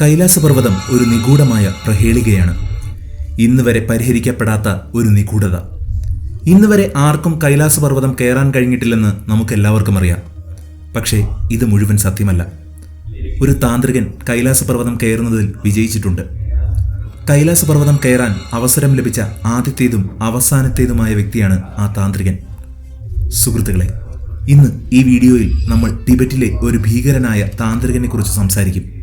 കൈലാസപർവതം ഒരു നിഗൂഢമായ പ്രഹേളികയാണ്. ഇന്ന് വരെ പരിഹരിക്കപ്പെടാത്ത ഒരു നിഗൂഢത. ഇന്ന് വരെ ആർക്കും കൈലാസപർവതം കയറാൻ കഴിഞ്ഞിട്ടില്ലെന്ന് നമുക്കെല്ലാവർക്കും അറിയാം. പക്ഷേ ഇത് മുഴുവൻ സത്യമല്ല. ഒരു താന്ത്രികൻ കൈലാസപർവതം കയറുന്നതിൽ വിജയിച്ചിട്ടുണ്ട്. കൈലാസപർവതം കയറാൻ അവസരം ലഭിച്ച ആദ്യത്തേതും അവസാനത്തേതുമായ വ്യക്തിയാണ് ആ താന്ത്രികൻ. സുഹൃത്തുക്കളെ ഇന്ന് ഈ വീഡിയോയിൽ നമ്മൾ ടിബറ്റിലെ ഒരു ഭീകരനായ താന്ത്രികനെക്കുറിച്ച് സംസാരിക്കും.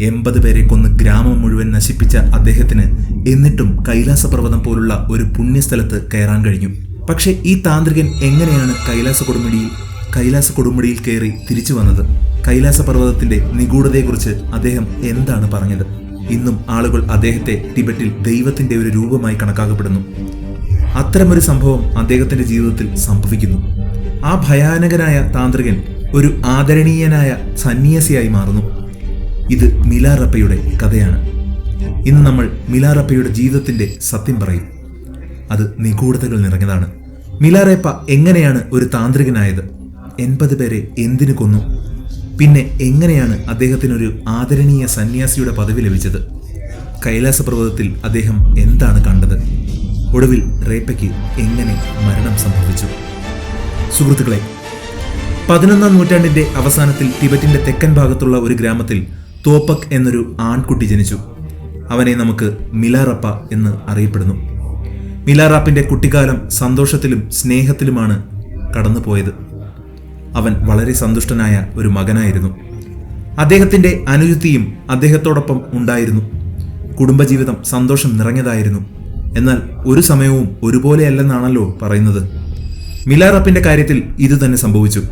എൺപത് പേരെ കൊന്ന് ഗ്രാമം മുഴുവൻ നശിപ്പിച്ച അദ്ദേഹത്തിന് എന്നിട്ടും കൈലാസപർവതം പോലുള്ള ഒരു പുണ്യസ്ഥലത്ത് കയറാൻ കഴിഞ്ഞു. പക്ഷേ ഈ താന്ത്രികൻ എങ്ങനെയാണ് കൈലാസ കൊടുമുടിയിൽ കൈലാസ കൊടുമുടിയിൽ കയറി തിരിച്ചു വന്നത്? കൈലാസപർവതത്തിന്റെ നിഗൂഢതയെക്കുറിച്ച് അദ്ദേഹം എന്താണ് പറഞ്ഞത്? ഇന്നും ആളുകൾ അദ്ദേഹത്തെ ടിബറ്റിൽ ദൈവത്തിന്റെ ഒരു രൂപമായി കണക്കാക്കപ്പെടുന്നു. അത്തരമൊരു സംഭവം അദ്ദേഹത്തിന്റെ ജീവിതത്തിൽ സംഭവിക്കുന്നു. ആ ഭയാനകനായ താന്ത്രികൻ ഒരു ആദരണീയനായ സന്യാസിയായി മാറുന്നു. ഇത് മിലാറപ്പയുടെ കഥയാണ്. ഇന്ന് നമ്മൾ മിലാറപ്പയുടെ ജീവിതത്തിന്റെ സത്യം പറയും. അത് നിഗൂഢതകൾ നിറഞ്ഞതാണ്. മിലാറേപ്പ എങ്ങനെയാണ് ഒരു താന്ത്രികനായത്? എൺപത് പേരെ എന്തിനു കൊന്നു? പിന്നെ എങ്ങനെയാണ് അദ്ദേഹത്തിനൊരു ആദരണീയ സന്യാസിയുടെ പദവി ലഭിച്ചത്? കൈലാസ പർവതത്തിൽ അദ്ദേഹം എന്താണ് കണ്ടത്? ഒടുവിൽ റേപ്പയ്ക്ക് എങ്ങനെ മരണം സംഭവിച്ചു? സുഹൃത്തുക്കളെ പതിനൊന്നാം നൂറ്റാണ്ടിന്റെ അവസാനത്തിൽ ടിബറ്റിന്റെ തെക്കൻ ഭാഗത്തുള്ള ഒരു ഗ്രാമത്തിൽ തോപ്പക് എന്നൊരു ആൺകുട്ടി ജനിച്ചു. അവനെ നമുക്ക് മിലാറപ്പ എന്ന് അറിയപ്പെടുന്നു. മിലാറാപ്പിന്റെ കുട്ടിക്കാലം സന്തോഷത്തിലും സ്നേഹത്തിലുമാണ് കടന്നുപോയത്. അവൻ വളരെ സന്തുഷ്ടനായ ഒരു മകനായിരുന്നു. അദ്ദേഹത്തിന്റെ അനുജത്തിയും അദ്ദേഹത്തോടൊപ്പം ഉണ്ടായിരുന്നു. കുടുംബജീവിതം സന്തോഷം നിറഞ്ഞതായിരുന്നു. എന്നാൽ ഒരു സമയവും ഒരുപോലെയല്ലെന്നാണല്ലോ പറയുന്നത്. മിലാറപ്പിന്റെ കാര്യത്തിൽ ഇതുതന്നെ സംഭവിച്ചു.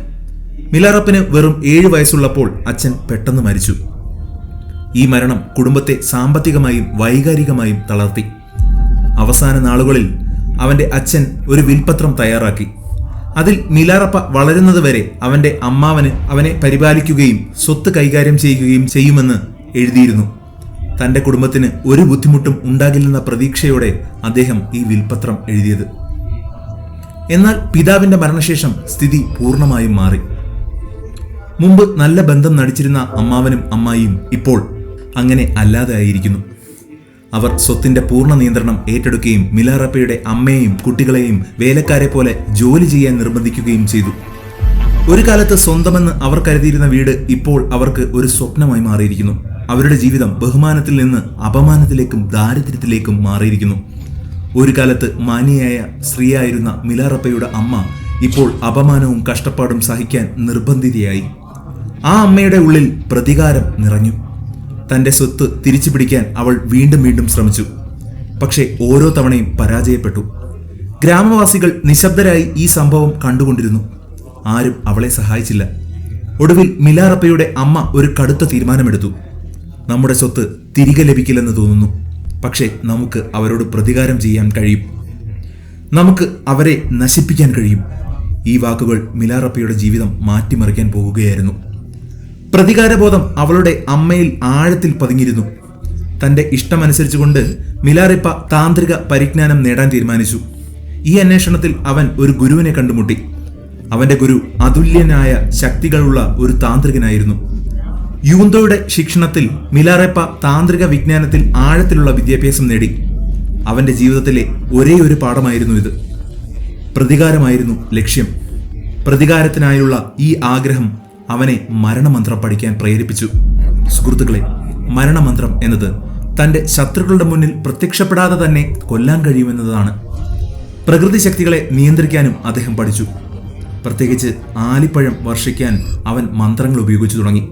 മിലാറപ്പിന് വെറും ഏഴ് വയസ്സുള്ളപ്പോൾ അച്ഛൻ പെട്ടെന്ന് മരിച്ചു. ഈ മരണം കുടുംബത്തെ സാമ്പത്തികമായും വൈകാരികമായും തളർത്തി. അവസാന നാളുകളിൽ അവന്റെ അച്ഛൻ ഒരു വിൽപത്രം തയ്യാറാക്കി. അതിൽ മിലാറപ്പ വളരുന്നതുവരെ അവന്റെ അമ്മാവന് അവനെ പരിപാലിക്കുകയും സ്വത്ത് കൈകാര്യം ചെയ്യുകയും ചെയ്യുമെന്ന് എഴുതിയിരുന്നു. തന്റെ കുടുംബത്തിന് ഒരു ബുദ്ധിമുട്ടും ഉണ്ടാകില്ലെന്ന പ്രതീക്ഷയോടെ അദ്ദേഹം ഈ വിൽപത്രം എഴുതിയത്. എന്നാൽ പിതാവിന്റെ മരണശേഷം സ്ഥിതി പൂർണമായും മാറി. മുമ്പ് നല്ല ബന്ധം നടിച്ചിരുന്ന അമ്മാവനും അമ്മായിയും ഇപ്പോൾ അങ്ങനെ അല്ലാതായിരിക്കുന്നു അവർ സ്വത്തിന്റെ പൂർണ നിയന്ത്രണം ഏറ്റെടുക്കുകയും മിലാറപ്പയുടെ അമ്മയെയും കുട്ടികളെയും വേലക്കാരെ പോലെ ജോലി ചെയ്യാൻ നിർബന്ധിക്കുകയും ചെയ്തു. ഒരു കാലത്ത് സ്വന്തമെന്ന് അവർ കരുതിയിരുന്ന വീട് ഇപ്പോൾ അവർക്ക് ഒരു സ്വപ്നമായി മാറിയിരിക്കുന്നു. അവരുടെ ജീവിതം ബഹുമാനത്തിൽ നിന്ന് അപമാനത്തിലേക്കും ദാരിദ്ര്യത്തിലേക്കും മാറിയിരിക്കുന്നു. ഒരു കാലത്ത് മാന്യയായ സ്ത്രീയായിരുന്ന മിലാറപ്പയുടെ അമ്മ ഇപ്പോൾ അപമാനവും കഷ്ടപ്പാടും സഹിക്കാൻ നിർബന്ധിതയായി. ആ അമ്മയുടെ ഉള്ളിൽ പ്രതികാരം നിറഞ്ഞു. തന്റെ സ്വത്ത് തിരിച്ചു പിടിക്കാൻ അവൾ വീണ്ടും വീണ്ടും ശ്രമിച്ചു. പക്ഷേ ഓരോ തവണയും പരാജയപ്പെട്ടു. ഗ്രാമവാസികൾ നിശബ്ദരായി ഈ സംഭവം കണ്ടുകൊണ്ടിരുന്നു. ആരും അവളെ സഹായിച്ചില്ല. ഒടുവിൽ മിലാറപ്പയുടെ അമ്മ ഒരു കടുത്ത തീരുമാനമെടുത്തു. നമ്മുടെ സ്വത്ത് തിരികെ ലഭിക്കില്ലെന്ന് തോന്നുന്നു. പക്ഷേ നമുക്ക് അവരോട് പ്രതികാരം ചെയ്യാൻ കഴിയും. നമുക്ക് അവരെ നശിപ്പിക്കാൻ കഴിയും. ഈ വാക്കുകൾ മിലാറപ്പയുടെ ജീവിതം മാറ്റിമറിക്കാൻ പോകുകയായിരുന്നു. പ്രതികാരബോധം അവളുടെ അമ്മയിൽ ആഴത്തിൽ പതിഞ്ഞിരുന്നു തന്റെ ഇഷ്ടമനുസരിച്ചുകൊണ്ട് മിലാറിപ്പ താന്ത്രിക പരിജ്ഞാനം നേടാൻ തീരുമാനിച്ചു. ഈ അന്വേഷണത്തിൽ അവൻ ഒരു ഗുരുവിനെ കണ്ടുമുട്ടി. അവന്റെ ഗുരു അതുല്യനായ ശക്തികളുള്ള ഒരു താന്ത്രികനായിരുന്നു. യുവന്തോയുടെ ശിക്ഷണത്തിൽ മിലാറെപ്പ താന്ത്രിക വിജ്ഞാനത്തിൽ ആഴത്തിലുള്ള വിദ്യാഭ്യാസം നേടി. അവന്റെ ജീവിതത്തിലെ ഒരേ ഒരു പാഠമായിരുന്നു ഇത്. പ്രതികാരമായിരുന്നു ലക്ഷ്യം. പ്രതികാരത്തിനായുള്ള ഈ ആഗ്രഹം അവനെ മരണമന്ത്രം പഠിക്കാൻ പ്രേരിപ്പിച്ചു. സുഹൃത്തുക്കളെ മരണമന്ത്രം എന്നത് തന്റെ ശത്രുക്കളുടെ മുന്നിൽ പ്രത്യക്ഷപ്പെടാതെ തന്നെ കൊല്ലാൻ കഴിയുമെന്നതാണ്. പ്രകൃതി ശക്തികളെ നിയന്ത്രിക്കാനും അദ്ദേഹം പഠിച്ചു. പ്രത്യേകിച്ച് ആലിപ്പഴം വർഷിക്കാൻ അവൻ മന്ത്രങ്ങൾ ഉപയോഗിച്ചു തുടങ്ങി.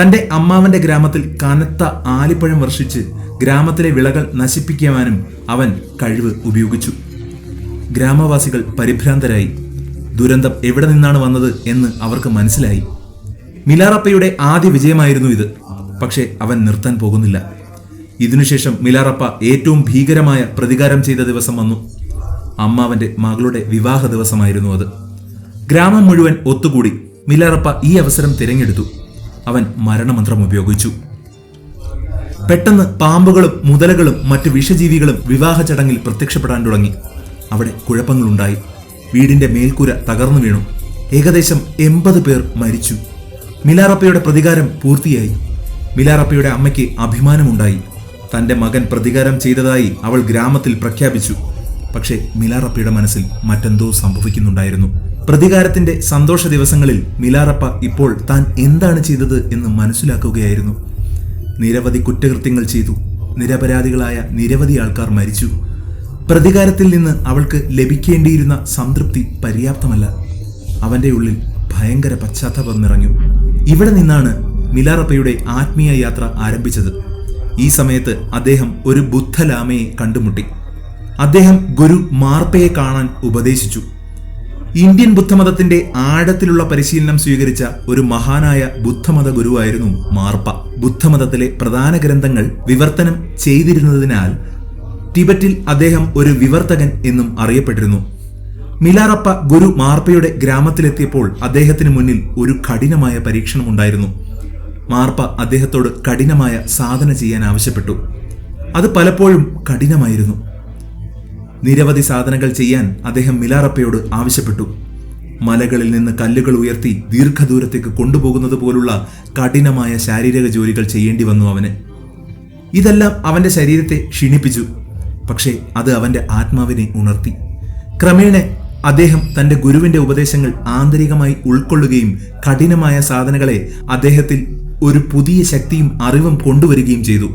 തന്റെ അമ്മാവന്റെ ഗ്രാമത്തിൽ കനത്ത ആലിപ്പഴം വർഷിച്ച് ഗ്രാമത്തിലെ വിളകൾ നശിപ്പിക്കുവാനും അവൻ കഴിവ് ഉപയോഗിച്ചു. ഗ്രാമവാസികൾ പരിഭ്രാന്തരായി. ദുരന്തം എവിടെ നിന്നാണ് വന്നത് എന്ന് അവർക്ക് മനസ്സിലായി. മിലാറപ്പയുടെ ആദ്യ വിജയമായിരുന്നു ഇത്. പക്ഷേ അവൻ നിർത്താൻ പോകുന്നില്ല. ഇതിനുശേഷം മിലാറപ്പ ഏറ്റവും ഭീകരമായ പ്രതികാരം ചെയ്ത ദിവസം വന്നു. അമ്മാവന്റെ മകളുടെ വിവാഹ ദിവസമായിരുന്നു അത്. ഗ്രാമം മുഴുവൻ ഒത്തുകൂടി മിലാറപ്പ ഈ അവസരം തിരഞ്ഞെടുത്തു. അവൻ മരണമന്ത്രം ഉപയോഗിച്ചു. പെട്ടെന്ന് പാമ്പുകളും മുതലകളും മറ്റു വിഷജീവികളും വിവാഹ ചടങ്ങിൽ പ്രത്യക്ഷപ്പെടാൻ തുടങ്ങി. അവിടെ കുഴപ്പങ്ങളുണ്ടായി. വീടിന്റെ മേൽക്കൂര തകർന്നു വീണു. ഏകദേശം എൺപത് പേർ മരിച്ചു. മിലാറപ്പയുടെ പ്രതികാരം പൂർത്തിയായി. മിലാറപ്പയുടെ അമ്മയ്ക്ക് അഭിമാനമുണ്ടായി. തന്റെ മകൻ പ്രതികാരം ചെയ്തതായി അവൾ ഗ്രാമത്തിൽ പ്രഖ്യാപിച്ചു. പക്ഷേ മിലാറപ്പയുടെ മനസ്സിൽ മറ്റെന്തോ സംഭവിക്കുന്നുണ്ടായിരുന്നു. പ്രതികാരത്തിന്റെ സന്തോഷ ദിവസങ്ങളിൽ മിലാറപ്പ ഇപ്പോൾ താൻ എന്താണ് ചെയ്തത് എന്ന് മനസ്സിലാക്കുകയായിരുന്നു. നിരവധി കുറ്റകൃത്യങ്ങൾ ചെയ്തു. നിരപരാധികളായ നിരവധി ആൾക്കാർ മരിച്ചു. പ്രതികാരത്തിൽ നിന്ന് അവൾക്ക് ലഭിക്കേണ്ടിയിരുന്ന സംതൃപ്തി പര്യാപ്തമല്ല. അവന്റെ ഉള്ളിൽ ഭയങ്കര പശ്ചാത്തലം നിറഞ്ഞു. ഇവിടെ നിന്നാണ് മിലാറപ്പയുടെ ആത്മീയ യാത്ര ആരംഭിച്ചത്. ഈ സമയത്ത് അദ്ദേഹം ഒരു ബുദ്ധലാമയെ കണ്ടുമുട്ടി. അദ്ദേഹം ഗുരു മാർപ്പയെ കാണാൻ ഉപദേശിച്ചു. ഇന്ത്യൻ ബുദ്ധമതത്തിന്റെ ആഴത്തിലുള്ള പരിശീലനം സ്വീകരിച്ച ഒരു മഹാനായ ബുദ്ധമത ഗുരുവായിരുന്നു മാർപ്പ. ബുദ്ധമതത്തിലെ പ്രധാന ഗ്രന്ഥങ്ങൾ വിവർത്തനം ചെയ്തിരുന്നതിനാൽ ടിബറ്റിൽ അദ്ദേഹം ഒരു വിവർത്തകൻ എന്നും അറിയപ്പെട്ടിരുന്നു. മിലാറപ്പ ഗുരു മാർപ്പയുടെ ഗ്രാമത്തിലെത്തിയപ്പോൾ അദ്ദേഹത്തിന് മുന്നിൽ ഒരു കഠിനമായ പരീക്ഷണമുണ്ടായിരുന്നു. മാർപ്പ അദ്ദേഹത്തോട് കഠിനമായ സാധന ചെയ്യാൻ ആവശ്യപ്പെട്ടു. അത് പലപ്പോഴും കഠിനമായിരുന്നു. നിരവധി സാധനകൾ ചെയ്യാൻ അദ്ദേഹം മിലാറപ്പയോട് ആവശ്യപ്പെട്ടു. മലകളിൽ നിന്ന് കല്ലുകൾ ഉയർത്തി ദീർഘദൂരത്തേക്ക് കൊണ്ടുപോകുന്നത് പോലുള്ള കഠിനമായ ശാരീരിക ജോലികൾ ചെയ്യേണ്ടി വന്നു അവന്. ഇതെല്ലാം അവന്റെ ശരീരത്തെ ക്ഷീണിപ്പിച്ചു. പക്ഷേ അത് അവന്റെ ആത്മാവിനെ ഉണർത്തി. ക്രമേണ അദ്ദേഹം തന്റെ ഗുരുവിന്റെ ഉപദേശങ്ങൾ ആന്തരികമായി ഉൾക്കൊള്ളുകയും കഠിനമായ സാധനങ്ങളെ അദ്ദേഹത്തിൽ ഒരു പുതിയ ശക്തിയും അറിവും കൊണ്ടുവരികയും ചെയ്തു.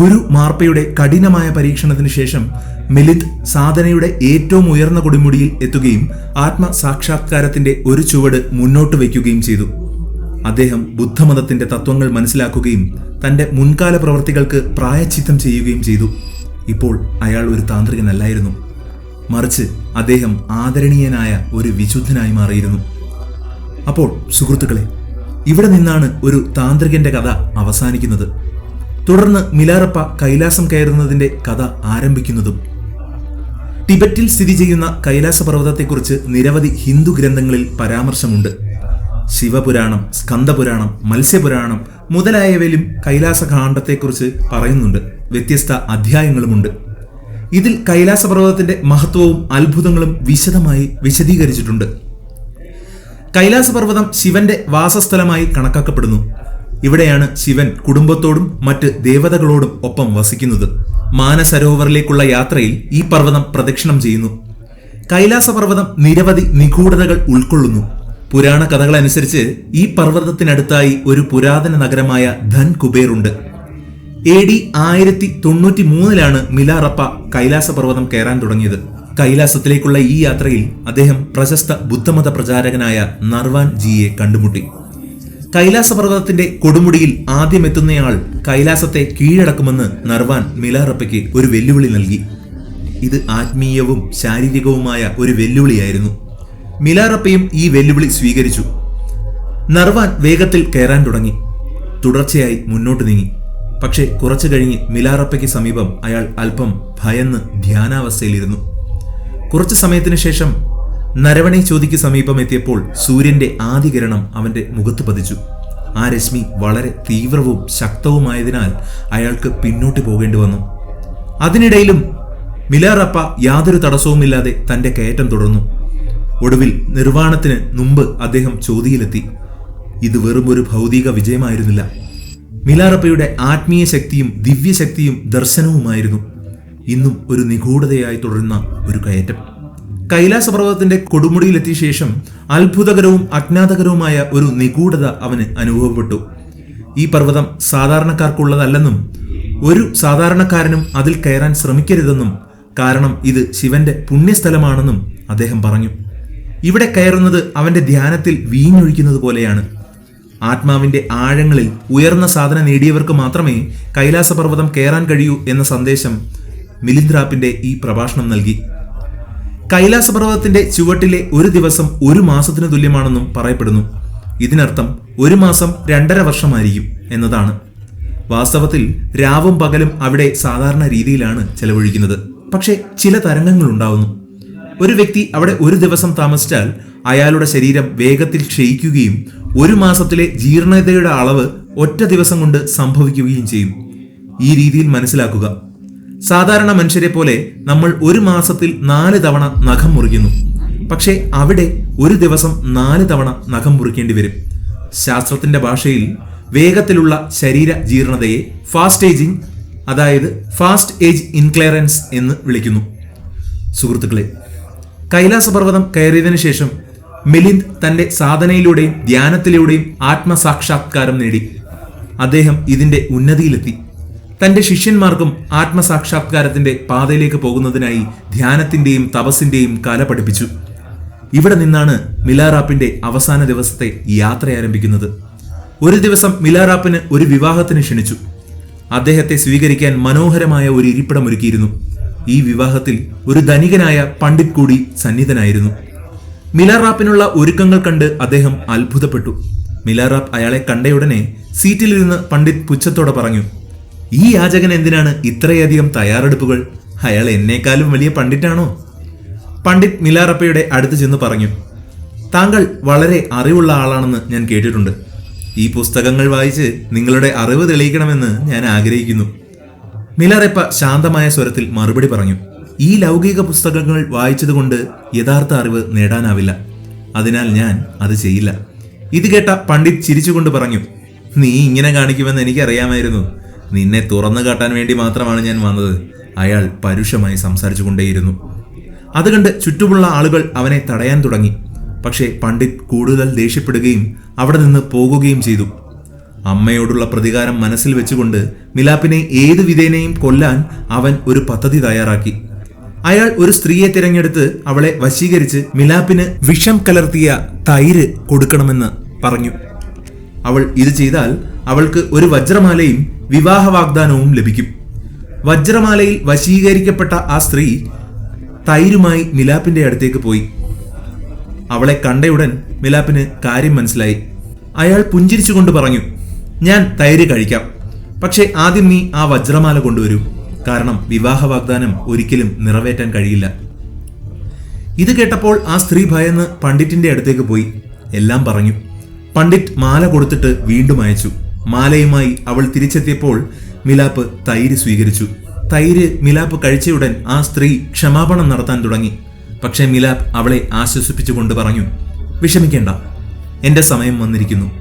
ഗുരു മാർപ്പയുടെ കഠിനമായ പരീക്ഷണത്തിന് ശേഷം മിലിത് സാധനയുടെ ഏറ്റവും ഉയർന്ന കൊടുമുടിയിൽ എത്തുകയും ആത്മസാക്ഷാത്കാരത്തിന്റെ ഒരു ചുവട് മുന്നോട്ട് വയ്ക്കുകയും ചെയ്തു. അദ്ദേഹം ബുദ്ധമതത്തിന്റെ തത്വങ്ങൾ മനസ്സിലാക്കുകയും തന്റെ മുൻകാല പ്രവർത്തികൾക്ക് പ്രായച്ചിത്തം ചെയ്യുകയും ചെയ്തു. ഇപ്പോൾ അയാൾ ഒരു താന്ത്രികനല്ലായിരുന്നു. മറിച്ച് അദ്ദേഹം ആദരണീയനായ ഒരു വിശുദ്ധനായി മാറിയിരുന്നു. അപ്പോൾ സുഹൃത്തുക്കളെ ഇവിടെ നിന്നാണ് ഒരു താന്ത്രികന്റെ കഥ അവസാനിക്കുന്നത്. തുടർന്ന് മിലാറപ്പ കൈലാസം കയറുന്നതിന്റെ കഥ ആരംഭിക്കുന്നതും. ടിബറ്റിൽ സ്ഥിതി ചെയ്യുന്ന കൈലാസ പർവതത്തെക്കുറിച്ച് നിരവധി ഹിന്ദു ഗ്രന്ഥങ്ങളിൽ പരാമർശമുണ്ട്. ശിവപുരാണം സ്കന്ദപുരാണം മത്സ്യപുരാണം മുതലായവയിലും കൈലാസ കാണ്ഡത്തെക്കുറിച്ച് പറയുന്നുണ്ട്. വ്യത്യസ്ത അധ്യായങ്ങളുമുണ്ട്. ഇതിൽ കൈലാസ പർവതത്തിന്റെ മഹത്വവും അത്ഭുതങ്ങളും വിശദമായി വിശദീകരിച്ചിട്ടുണ്ട്. കൈലാസപർവതം ശിവന്റെ വാസസ്ഥലമായി കണക്കാക്കപ്പെടുന്നു. ഇവിടെയാണ് ശിവൻ കുടുംബത്തോടും മറ്റ് ദേവതകളോടും ഒപ്പം വസിക്കുന്നത്. മാനസരോവറിലേക്കുള്ള യാത്രയിൽ ഈ പർവതം പ്രദക്ഷിണം ചെയ്യുന്നു. കൈലാസപർവതം നിരവധി നിഗൂഢതകൾ ഉൾക്കൊള്ളുന്നു. പുരാണ കഥകളനുസരിച്ച് ഈ പർവതത്തിനടുത്തായി ഒരു പുരാതന നഗരമായ ധൻ കുബേറുണ്ട് എ ഡി ആയിരത്തി തൊണ്ണൂറ്റി മൂന്നിലാണ് മിലാറപ്പ കൈലാസ പർവതം കയറാൻ തുടങ്ങിയത്. കൈലാസത്തിലേക്കുള്ള ഈ യാത്രയിൽ അദ്ദേഹം പ്രശസ്ത ബുദ്ധമത പ്രചാരകനായ നർവാൻ ജിയെ കണ്ടുമുട്ടി. കൈലാസപർവതത്തിന്റെ കൊടുമുടിയിൽ ആദ്യം എത്തുന്നയാൾ കൈലാസത്തെ കീഴടക്കുമെന്ന് നർവാൻ മിലാറപ്പയ്ക്ക് ഒരു വെല്ലുവിളി നൽകി. ഇത് ആത്മീയവും ശാരീരികവുമായ ഒരു വെല്ലുവിളിയായിരുന്നു. മിലാറപ്പയും ഈ വെല്ലുവിളി സ്വീകരിച്ചു. നർവാൻ വേഗത്തിൽ കയറാൻ തുടങ്ങി. തുടർച്ചയായി മുന്നോട്ട് നീങ്ങി. പക്ഷേ കുറച്ചു കഴിഞ്ഞ് മിലാറപ്പയ്ക്ക് സമീപം അയാൾ അല്പം ഭയന്ന് ധ്യാനാവസ്ഥയിലിരുന്നു. കുറച്ചു സമയത്തിന് ശേഷം നരവണി ചോദിക്ക് സമീപം എത്തിയപ്പോൾ സൂര്യന്റെ ആദികിരണം അവന്റെ മുഖത്ത് പതിച്ചു. ആ രശ്മി വളരെ തീവ്രവും ശക്തവുമായതിനാൽ അയാൾക്ക് പിന്നോട്ട് പോകേണ്ടി വന്നു. അതിനിടയിലും മിലാറപ്പ യാതൊരു തടസ്സവുമില്ലാതെ തന്റെ കയറ്റം തുടർന്നു. ഒടുവിൽ നിർവാണത്തിന് മുമ്പ് അദ്ദേഹം ചോതിയിലെത്തി ഇത് വെറും ഒരു ഭൗതിക വിജയമായിരുന്നില്ല. മിലാറപ്പയുടെ ആത്മീയ ശക്തിയും ദിവ്യശക്തിയും ദർശനവുമായിരുന്നു. ഇന്നും ഒരു നിഗൂഢതയായി തുടരുന്ന ഒരു കയറ്റം. കൈലാസ കൈലാസപർവതത്തിന്റെ കൊടുമുടിയിലെത്തിയ ശേഷം അത്ഭുതകരവും അജ്ഞാതകരവുമായ ഒരു നിഗൂഢത അവന് അനുഭവപ്പെട്ടു. ഈ പർവതം സാധാരണക്കാർക്കുള്ളതല്ലെന്നും ഒരു സാധാരണക്കാരനും അതിൽ കയറാൻ ശ്രമിക്കരുതെന്നും കാരണം ഇത് ശിവന്റെ പുണ്യസ്ഥലമാണെന്നും അദ്ദേഹം പറഞ്ഞു. ഇവിടെ കയറുന്നത് അവന്റെ ധ്യാനത്തിൽ വീഞ്ഞൊഴിക്കുന്നത് പോലെയാണ്. ആത്മാവിന്റെ ആഴങ്ങളിൽ ഉയർന്ന സാധന നേടിയവർക്ക് മാത്രമേ കൈലാസപർവതം കയറാൻ കഴിയൂ എന്ന സന്ദേശം മിലിന്ദ്രാപ്പിന്റെ ഈ പ്രഭാഷണം നൽകി. കൈലാസപർവതത്തിന്റെ ചുവട്ടിലെ ഒരു ദിവസം ഒരു മാസത്തിന് തുല്യമാണെന്നും പറയപ്പെടുന്നു. ഇതിനർത്ഥം ഒരു മാസം രണ്ടര വർഷമായിരിക്കും എന്നതാണ്. വാസ്തവത്തിൽ രാവും പകലും അവിടെ സാധാരണ രീതിയിലാണ് ചെലവഴിക്കുന്നത്. പക്ഷേ ചില തരംഗങ്ങൾ ഉണ്ടാവുന്നു ഒരു വ്യക്തി അവിടെ ഒരു ദിവസം താമസിച്ചാൽ അയാളുടെ ശരീരം വേഗത്തിൽ ക്ഷയിക്കുകയും ഒരു മാസത്തിലെ ജീർണതയുടെ അളവ് ഒറ്റ ദിവസം കൊണ്ട് സംഭവിക്കുകയും ചെയ്യും. ഈ രീതിയിൽ മനസ്സിലാക്കുക. സാധാരണ മനുഷ്യരെ പോലെ നമ്മൾ ഒരു മാസത്തിൽ നാല് തവണ നഖം മുറിക്കുന്നു. പക്ഷേ അവിടെ ഒരു ദിവസം നാല് തവണ നഖം മുറിക്കേണ്ടി വരും. ശാസ്ത്രത്തിന്റെ ഭാഷയിൽ വേഗത്തിലുള്ള ശരീര ജീർണതയെ ഫാസ്റ്റ് ഏജിങ് അതായത് ഫാസ്റ്റ് ഏജ് ഇൻക്ലയറൻസ് എന്ന് വിളിക്കുന്നു. സുഹൃത്തുക്കളെ കൈലാസപർവതം കയറിയതിനു ശേഷം മിലിന്ദ് തന്റെ സാധനയിലൂടെയും ധ്യാനത്തിലൂടെയും ആത്മസാക്ഷാത്കാരം നേടി. അദ്ദേഹം ഇതിന്റെ ഉന്നതിയിലെത്തി. തന്റെ ശിഷ്യന്മാർക്കും ആത്മസാക്ഷാത്കാരത്തിന്റെ പാതയിലേക്ക് പോകുന്നതിനായി ധ്യാനത്തിന്റെയും തപസ്സിന്റെയും കല പഠിപ്പിച്ചു. ഇവിടെ നിന്നാണ് മിലാറാപ്പിന്റെ അവസാന ദിവസത്തെ യാത്ര ആരംഭിക്കുന്നത്. ഒരു ദിവസം മിലാറാപ്പിന് ഒരു വിവാഹത്തിന് ക്ഷണിച്ചു. അദ്ദേഹത്തെ സ്വീകരിക്കാൻ മനോഹരമായ ഒരു ഇരിപ്പിടം ഒരുക്കിയിരുന്നു ഈ വിവാഹത്തിൽ ഒരു ധനികനായ പണ്ഡിറ്റ് കൂടി സന്നിധനായിരുന്നു. മിലാറാപ്പിനുള്ള ഒരുക്കങ്ങൾ കണ്ട് അദ്ദേഹം അത്ഭുതപ്പെട്ടു. മിലാറാപ്പ് അയാളെ കണ്ടയുടനെ സീറ്റിലിരുന്ന് പണ്ഡിറ്റ് പുച്ഛത്തോടെ പറഞ്ഞു ഈ യാചകൻ എന്തിനാണ് ഇത്രയധികം തയ്യാറെടുപ്പുകൾ? അയാൾ എന്നേക്കാളും വലിയ പണ്ഡിറ്റാണോ? പണ്ഡിറ്റ് മിലാറപ്പയുടെ അടുത്ത് ചെന്ന് പറഞ്ഞു താങ്കൾ വളരെ അറിവുള്ള ആളാണെന്ന് ഞാൻ കേട്ടിട്ടുണ്ട്. ഈ പുസ്തകങ്ങൾ വായിച്ച് നിങ്ങളുടെ അറിവ് തെളിയിക്കണമെന്ന് ഞാൻ ആഗ്രഹിക്കുന്നു. മിലാറപ്പ ശാന്തമായ സ്വരത്തിൽ മറുപടി പറഞ്ഞു ഈ ലൗകിക പുസ്തകങ്ങൾ വായിച്ചതുകൊണ്ട് യഥാർത്ഥ അറിവ് നേടാനാവില്ല. അതിനാൽ ഞാൻ അത് ചെയ്യില്ല. ഇത് കേട്ട പണ്ഡിറ്റ് ചിരിച്ചുകൊണ്ട് പറഞ്ഞു നീ ഇങ്ങനെ കാണിക്കുമെന്ന് എനിക്കറിയാമായിരുന്നു. നിന്നെ തുറന്നു കാട്ടാൻ വേണ്ടി മാത്രമാണ് ഞാൻ വന്നത്. അയാൾ പരുഷമായി സംസാരിച്ചു കൊണ്ടേയിരുന്നു അത് ചുറ്റുമുള്ള ആളുകൾ അവനെ തടയാൻ തുടങ്ങി. പക്ഷേ പണ്ഡിറ്റ് കൂടുതൽ ദേഷ്യപ്പെടുകയും അവിടെ നിന്ന് പോകുകയും ചെയ്തു. അമ്മയോടുള്ള പ്രതികാരം മനസ്സിൽ വെച്ചുകൊണ്ട് മിലാപ്പിനെ ഏതു വിധേനയും കൊല്ലാൻ അവൻ ഒരു പദ്ധതി തയ്യാറാക്കി. അയാൾ ഒരു സ്ത്രീയെ തിരഞ്ഞെടുത്ത് അവളെ വശീകരിച്ച് മിലാപ്പിന് വിഷം കലർത്തിയ തൈര് കൊടുക്കണമെന്ന് പറഞ്ഞു. അവൾ ഇത് ചെയ്താൽ അവൾക്ക് ഒരു വജ്രമാലയും വിവാഹ വാഗ്ദാനവും ലഭിക്കും. വജ്രമാലയിൽ വശീകരിക്കപ്പെട്ട ആ സ്ത്രീ തൈരുമായി മിലാപ്പിന്റെ അടുത്തേക്ക് പോയി. അവളെ കണ്ടയുടൻ മിലാപ്പിന് കാര്യം മനസ്സിലായി. അയാൾ പുഞ്ചിരിച്ചുകൊണ്ട് പറഞ്ഞു ഞാൻ തൈര് കഴിക്കാം. പക്ഷെ ആദ്യം നീ ആ വജ്രമാല കൊണ്ടുവരൂ. കാരണം വിവാഹ വാഗ്ദാനം ഒരിക്കലും നിറവേറ്റാൻ കഴിയില്ല. ഇത് കേട്ടപ്പോൾ ആ സ്ത്രീ ഭയന്ന് പണ്ഡിറ്റിന്റെ അടുത്തേക്ക് പോയി. എല്ലാം പറഞ്ഞു. പണ്ഡിറ്റ് മാല കൊടുത്തിട്ട് വീണ്ടും അയച്ചു. മാലയുമായി അവൾ തിരിച്ചെത്തിയപ്പോൾ മിലാപ്പ് തൈര് സ്വീകരിച്ചു. തൈര് മിലാപ്പ് കഴിച്ചയുടൻ ആ സ്ത്രീ ക്ഷമാപണം നടത്താൻ തുടങ്ങി. പക്ഷേ മിലാപ്പ് അവളെ ആശ്വസിപ്പിച്ചുകൊണ്ട് പറഞ്ഞു വിഷമിക്കേണ്ട. എന്റെ സമയം വന്നിരിക്കുന്നു.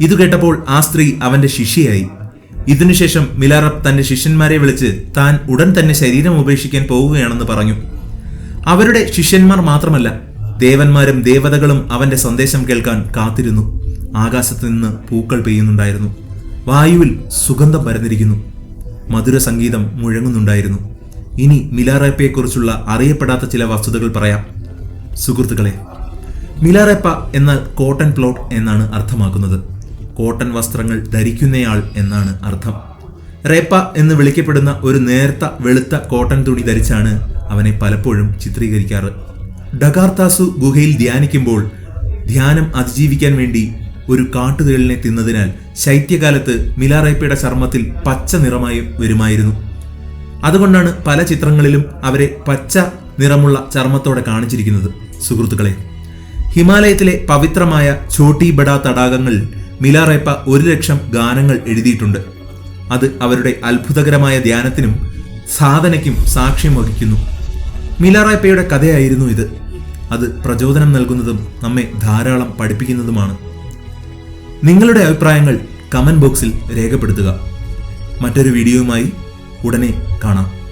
ഇത് കേട്ടപ്പോൾ ആ സ്ത്രീ അവന്റെ ശിഷ്യയായി. ഇതിനുശേഷം മിലാറപ്പ് തന്റെ ശിഷ്യന്മാരെ വിളിച്ച് താൻ ഉടൻ തന്നെ ശരീരം ഉപേക്ഷിക്കാൻ പോവുകയാണെന്ന് പറഞ്ഞു. അവരുടെ ശിഷ്യന്മാർ മാത്രമല്ല ദേവന്മാരും ദേവതകളും അവന്റെ സന്ദേശം കേൾക്കാൻ കാത്തിരുന്നു. ആകാശത്ത് നിന്ന് പൂക്കൾ പെയ്യുന്നുണ്ടായിരുന്നു. വായുവിൽ സുഗന്ധം പരന്നിരിക്കുന്നു. മധുര സംഗീതം മുഴങ്ങുന്നുണ്ടായിരുന്നു. ഇനി മിലാറേപ്പയെക്കുറിച്ചുള്ള അറിയപ്പെടാത്ത ചില വസ്തുതകൾ പറയാം. സുഹൃത്തുക്കളെ മിലാറേപ്പ എന്നാൽ കോട്ടൺ പ്ലോട്ട് എന്നാണ് അർത്ഥമാക്കുന്നത്. കോട്ടൺ വസ്ത്രങ്ങൾ ധരിക്കുന്നയാൾ എന്നാണ് അർത്ഥം. റേപ്പ എന്ന് വിളിക്കപ്പെടുന്ന ഒരു നേർത്ത വെളുത്ത കോട്ടൺ തുണി ധരിച്ചാണ് അവനെ പലപ്പോഴും ചിത്രീകരിക്കാറ്. ഡഗാർത്താസു ഗുഹയിൽ ധ്യാനിക്കുമ്പോൾ ധ്യാനം അതിജീവിക്കാൻ വേണ്ടി ഒരു കാട്ടുതേളിനെ തിന്നതിനാൽ ശൈത്യകാലത്ത് മിലാറേപ്പയുടെ ചർമ്മത്തിൽ പച്ച നിറമായി വരുമായിരുന്നു. അതുകൊണ്ടാണ് പല ചിത്രങ്ങളിലും അവരെ പച്ച നിറമുള്ള ചർമ്മത്തോടെ കാണിച്ചിരിക്കുന്നത്. സുഹൃത്തുക്കളെ ഹിമാലയത്തിലെ പവിത്രമായ ഛോട്ടി ബഡ തടാകങ്ങൾ മിലാറേപ്പ ഒരു ലക്ഷം ഗാനങ്ങൾ എഴുതിയിട്ടുണ്ട്. അത് അവരുടെ അത്ഭുതകരമായ ധ്യാനത്തിനും സാധനയ്ക്കും സാക്ഷ്യം വഹിക്കുന്നു. മിലാറേപ്പയുടെ കഥയായിരുന്നു ഇത്. അത് പ്രചോദനം നൽകുന്നതും നമ്മെ ധാരാളം പഠിപ്പിക്കുന്നതുമാണ്. നിങ്ങളുടെ അഭിപ്രായങ്ങൾ കമന്റ് ബോക്സിൽ രേഖപ്പെടുത്തുക. മറ്റൊരു വീഡിയോയുമായി ഉടനെ കാണാം.